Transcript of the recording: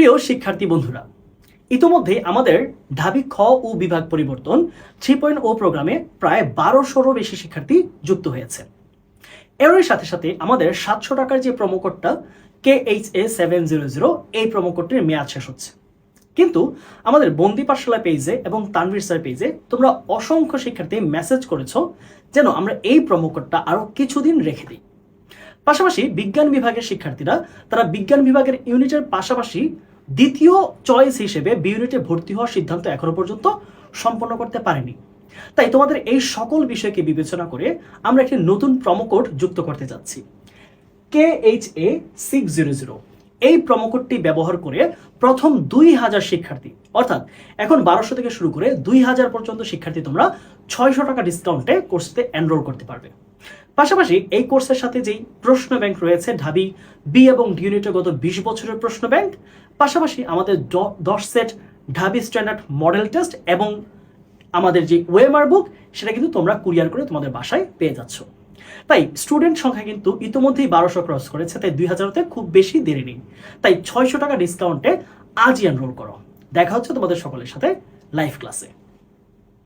প্রিয় শিক্ষার্থী বন্ধুরা, ইতোমধ্যে আমাদের ঢাবি খ ও বিভাগ পরিবর্তন থ্রি পয়েন্ট ও প্রোগ্রামে প্রায় বারোশোরও বেশি শিক্ষার্থী যুক্ত হয়েছে। এরই সাথে সাথে আমাদের সাতশো টাকার যে প্রোমো কোডটা K H A seven zero zero এই প্রোমো কোডটির মেয়াদ শেষ হচ্ছে। কিন্তু আমাদের বন্দি পাঠশালা পেজে এবং তানভীর স্যার পেজে তোমরা অসংখ্য শিক্ষার্থী মেসেজ করেছ যেন আমরা এই প্রোমো কোডটা আরও কিছুদিন রেখে দিই। পাশাপাশি বিজ্ঞান বিভাগের শিক্ষার্থীরা, তারা বিজ্ঞান বিভাগের ইউনিটের পাশাপাশি দ্বিতীয় চয়েস হিসেবে বিউনিটে ভর্তি হওয়ার সিদ্ধান্ত এখনও পর্যন্ত সম্পন্ন করতে পারেনি। তাই তোমাদের এই সকল বিষয়কে বিবেচনা করে আমরা একটি নতুন প্রমোকোড যুক্ত করতে যাচ্ছি। K H A six zero zero এই প্রমোকোডটি ব্যবহার করে প্রথম দুই হাজার শিক্ষার্থী, অর্থাৎ এখন বারোশো থেকে শুরু করে দুই হাজার পর্যন্ত শিক্ষার্থী তোমরা ছয়শো টাকা ডিসকাউন্টে কোর্সতে এনরোল করতে পারবে। পাশাপাশি এই কোর্সের সাথে যেই প্রশ্ন ব্যাংক রয়েছে, ঢাবি বি এবং ডি ইউনিটের গত বিশ বছরের প্রশ্ন ব্যাংক, পাশাপাশি আমাদের দশ সেট ঢাবি স্ট্যান্ডার্ড মডেল টেস্ট এবং আমাদের যে ওয়েমার বুক সেটা কিন্তু তোমরা কুরিয়ার করে তোমাদের বাসায় পেয়ে যাচ্ছ। তাই স্টুডেন্ট সংখ্যা কিন্তু ইতিমধ্যেই বারোশো ক্রস করেছে, তাই দুই হাজারতে খুব বেশি দেরি নেই। তাই ছয়শো টাকা ডিসকাউন্টে আজই এনরোল করো। দেখা হচ্ছে তোমাদের সকলের সাথে লাইভ ক্লাসে